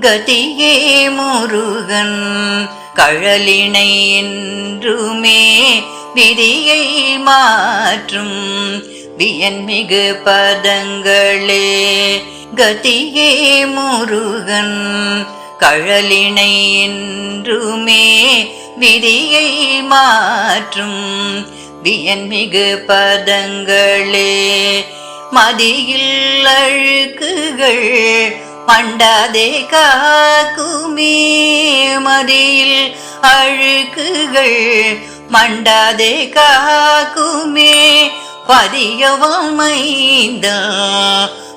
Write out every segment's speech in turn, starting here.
கதியே முருகன் கழலினை என்றுமே விதியை மாற்றும் வியன்மிகு பதங்களே. கதியே முருகன் கழலினை என்றுமே விதியை மாற்றும் வியன்மிகு பதங்களே. மதியில் அழுக்குகள் மண்டாதே காக்குமே மதியில் அழுக்குகள். மண்டாதே காக்குமே பதியவம்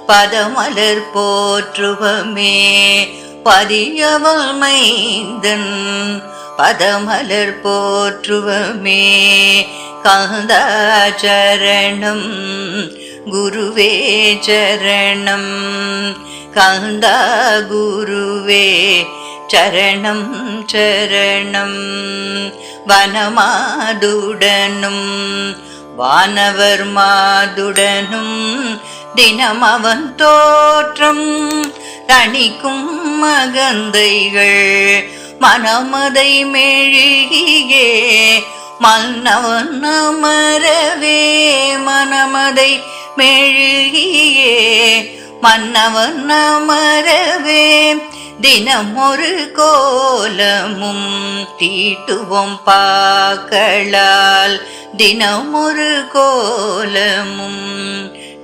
பதமலர் போற்றுவமே. பதியவாமைந்தன் பதமலர் போற்றுவமே. காந்தாச்சரணம் குருவே சரணம். காந்தா குருவே சரணம் சரணம். வனமாதுடனும் வானவர் மாதுடனும் தினம் அவன் தோற்றம் தணிக்கும் மகந்தைகள். மனமதை மெழுகியே மன்னவன் அமரவே மனமதை மெழுகியே மன்னவன் அமரவே தினம் ஒரு கோலமும் தீட்டுவோம் பாக்களால். தினம் ஒரு கோலமும்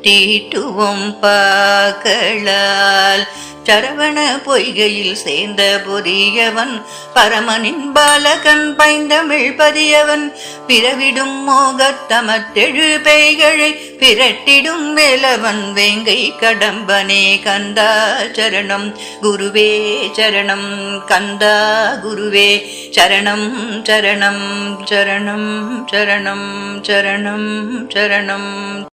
தீட்டுவோம் பாக்களால். சரவண பொய்கையில் சேர்ந்த பொதியவன் பரமனின் பாலகன் பைந்தமிழ் பதியவன் பிறவிடும் மோகத்தமத்தெழு பெய்களை பிரட்டிடும் வேலவன் வேங்கை கடம்பனே கந்தா சரணம் குருவே சரணம் கந்தா குருவே சரணம் சரணம் சரணம் சரணம் சரணம் சரணம்.